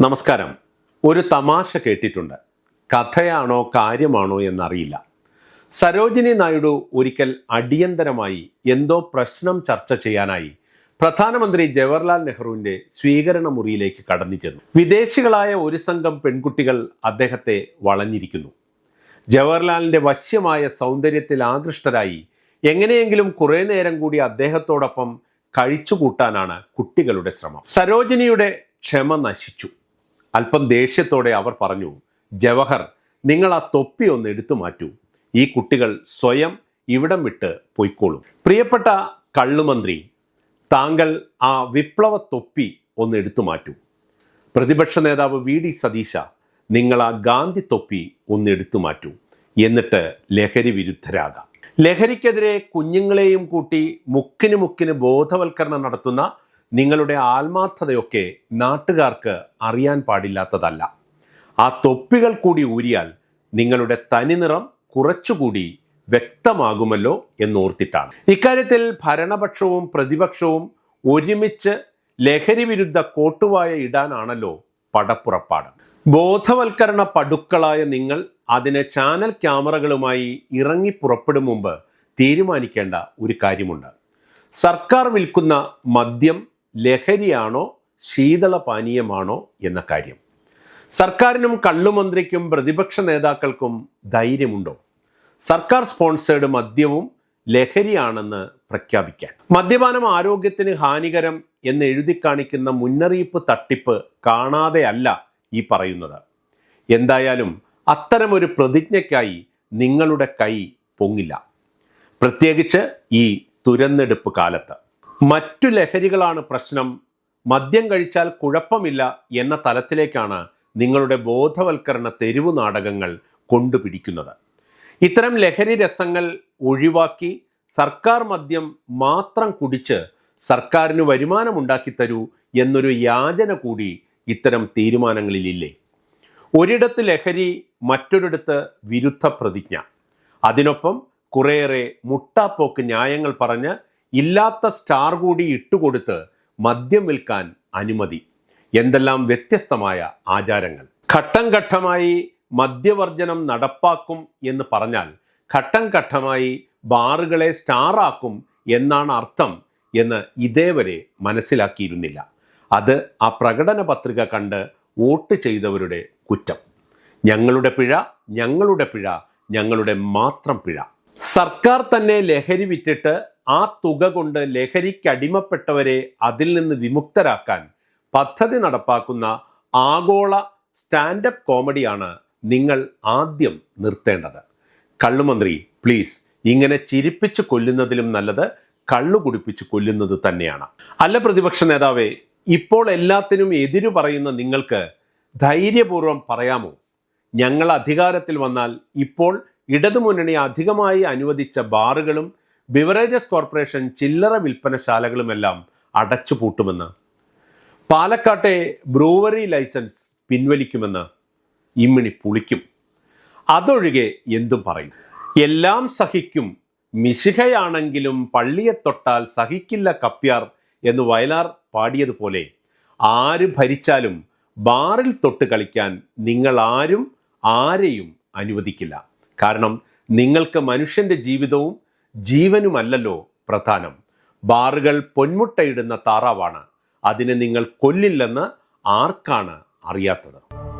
നമസ്കാരം. ഒരു തമാശ കേട്ടിട്ടുണ്ട്. കഥയാണോ കാര്യമാണോ എന്നറിയില്ല. സരോജിനി നായിഡു ഒരിക്കൽ അടിയന്തരമായി എന്തോ പ്രശ്നം ചർച്ച ചെയ്യാനായി പ്രധാനമന്ത്രി ജവഹർലാൽ നെഹ്റുവിന്റെ സ്വീകരണ മുറിയിലേക്ക് കടന്നു ചെന്നു വിദേശികളായ ഒരു സംഘം പെൺകുട്ടികൾ അദ്ദേഹത്തെ വളഞ്ഞിരിക്കുന്നു. ജവഹർലാലിന്റെ വശ്യമായ സൗന്ദര്യത്തിൽ ആകൃഷ്ടരായി എങ്ങനെയെങ്കിലും കുറേ നേരം കൂടി അദ്ദേഹത്തോടൊപ്പം കഴിച്ചുകൂട്ടാനാണ് കുട്ടികളുടെ ശ്രമം. സരോജിനിയുടെ ക്ഷമ നശിച്ചു. അല്പം ദേഷ്യത്തോടെ അവർ പറഞ്ഞു ജവഹർ നിങ്ങൾ ആ തൊപ്പി ഒന്ന് എടുത്തു മാറ്റൂ. ഈ കുട്ടികൾ സ്വയം ഇവിടം വിട്ട് പൊയ്ക്കോളും. പ്രിയപ്പെട്ട കള്ളുമന്ത്രി താങ്കൾ ആ വിപ്ലവ തൊപ്പി ഒന്ന് എടുത്തു മാറ്റൂ. പ്രതിപക്ഷ നേതാവ് വി. ഡി. സതീശ നിങ്ങൾ ആ ഗാന്ധി തൊപ്പി ഒന്ന് എടുത്തു മാറ്റൂ. എന്നിട്ട് ലഹരി വിരുദ്ധരാകാം. ലഹരിക്കെതിരെ കുഞ്ഞുങ്ങളെയും കൂട്ടി മുക്കിന് മുക്കിന് ബോധവൽക്കരണം നടത്തുന്ന നിങ്ങളുടെ ആത്മാർത്ഥതയൊക്കെ നാട്ടുകാർക്ക് അറിയാൻ പാടില്ലാത്തതല്ല. ആ തൊപ്പികൾ കൂടി ഊരിയാൽ നിങ്ങളുടെ തനിനിറം കുറച്ചുകൂടി വ്യക്തമാകുമല്ലോ എന്നോർത്തിട്ടാണ്. ഇക്കാര്യത്തിൽ ഭരണപക്ഷവും പ്രതിപക്ഷവും ഒരുമിച്ച് ലഹരി വിരുദ്ധ കോട്ടുവായ ഇടാനാണല്ലോ പടപ്പുറപ്പാട്. ബോധവൽക്കരണ പടുക്കളായ നിങ്ങൾ അതിന് ചാനൽ ക്യാമറകളുമായി ഇറങ്ങി പുറപ്പെടും മുമ്പ് തീരുമാനിക്കേണ്ട ഒരു കാര്യമുണ്ട്. സർക്കാർ വിൽക്കുന്ന മദ്യം ലഹരിയാണോ ശീതളപാനീയമാണോ എന്ന കാര്യം. സർക്കാരിനും കള്ളുമന്ത്രിക്കും പ്രതിപക്ഷ നേതാക്കൾക്കും ധൈര്യമുണ്ടോ? സർക്കാർ സ്പോൺസേഡ് മദ്യവും ലഹരിയാണെന്ന് പ്രഖ്യാപിക്കാൻ. മദ്യപാനം ആരോഗ്യത്തിന് ഹാനികരം എന്ന് എഴുതി കാണിക്കുന്ന മുന്നറിയിപ്പ് തട്ടിപ്പ് കാണാതെയല്ല ഈ പറയുന്നത്. എന്തായാലും അത്തരമൊരു പ്രതിജ്ഞയ്ക്കായി നിങ്ങളുടെ കൈ പൊങ്ങില്ല. പ്രത്യേകിച്ച് ഈ തുരന്നെടുപ്പ് കാലത്ത്. മറ്റു ലഹരികളാണ് പ്രശ്നം. മദ്യം കഴിച്ചാൽ കുഴപ്പമില്ല എന്ന തലത്തിലേക്കാണ് നിങ്ങളുടെ ബോധവൽക്കരണ തെരുവു നാടകങ്ങൾ കൊണ്ടുപിടിക്കുന്നത്. ഇത്തരം ലഹരി രസങ്ങൾ ഒഴിവാക്കി സർക്കാർ മദ്യം മാത്രം കുടിച്ച് സർക്കാരിന് വരുമാനമുണ്ടാക്കി തരൂ എന്നൊരു യാചന കൂടി ഇത്തരം തീരുമാനങ്ങളിലില്ലേ? ഒരിടത്ത് ലഹരി മറ്റൊരിടത്ത് വിരുദ്ധ പ്രതിജ്ഞ. അതിനൊപ്പം കുറേയേറെ മുട്ടാപ്പോക്ക് ന്യായങ്ങൾ പറഞ്ഞ് ഇല്ലാത്ത സ്റ്റാർ കൂടി ഇട്ടുകൊടുത്ത് മദ്യം വിൽക്കാൻ അനുമതി. എന്തെല്ലാം വ്യത്യസ്തമായ ആചാരങ്ങൾ. ഘട്ടം ഘട്ടമായി മദ്യവർജനം നടപ്പാക്കും എന്ന് പറഞ്ഞാൽ ഘട്ടം ഘട്ടമായി ബാറുകളെ സ്റ്റാറാക്കും എന്നാണ് അർത്ഥം എന്ന് ഇതേവരെ മനസ്സിലാക്കിയിരുന്നില്ല. അത് ആ പ്രകടന പത്രിക കണ്ട് വോട്ട് ചെയ്തവരുടെ കുറ്റം. ഞങ്ങളുടെ പിഴ ഞങ്ങളുടെ പിഴ ഞങ്ങളുടെ മാത്രം പിഴ. സർക്കാർ തന്നെ ലഹരി വിറ്റിട്ട് ആ തുക കൊണ്ട് ലഹരിക്കടിമപ്പെട്ടവരെ അതിൽ നിന്ന് വിമുക്തരാക്കാൻ പദ്ധതി നടപ്പാക്കുന്ന ആഗോള സ്റ്റാൻഡപ്പ് കോമഡിയാണ് നിങ്ങൾ ആദ്യം നിർത്തേണ്ടത്. കള്ളുമന്ത്രി പ്ലീസ് ഇങ്ങനെ ചിരിപ്പിച്ച് കൊല്ലുന്നതിലും നല്ലത് കള്ളു കുടിപ്പിച്ച് കൊല്ലുന്നത് തന്നെയാണ്. അല്ല പ്രതിപക്ഷ നേതാവേ ഇപ്പോൾ എല്ലാത്തിനും എതിരു പറയുന്ന നിങ്ങൾക്ക് ധൈര്യപൂർവം പറയാമോ? ഞങ്ങൾ അധികാരത്തിൽ വന്നാൽ ഇപ്പോൾ ഇടതുമുന്നണി അധികമായി അനുവദിച്ച ബാറുകളും ബിവറേജസ് കോർപ്പറേഷൻ ചില്ലറ വിൽപ്പനശാലകളുമെല്ലാം അടച്ചുപൂട്ടുമെന്ന്. പാലക്കാട്ടെ ബ്രൂവറി ലൈസൻസ് പിൻവലിക്കുമെന്ന് ഇമ്മിണി പുളിക്കും. അതൊഴികെ എന്തും പറയും. എല്ലാം സഹിക്കും. മിശിഹയാണെങ്കിലും പള്ളിയെ തൊട്ടാൽ സഹിക്കില്ല കപ്യാർ എന്ന് വയലാർ പാടിയതുപോലെ ആര് ഭരിച്ചാലും ബാറിൽ തൊട്ട് കളിക്കാൻ നിങ്ങൾ ആരും ആരെയും അനുവദിക്കില്ല. കാരണം നിങ്ങൾക്ക് മനുഷ്യന്റെ ജീവിതവും ജീവനുമല്ലല്ലോ പ്രധാനം. ബാറുകൾ പൊന്മുട്ടയിടുന്ന താറാവാണ്. അതിനെ നിങ്ങൾ കൊല്ലില്ലെന്ന് ആർക്കാണ് അറിയാത്തത്?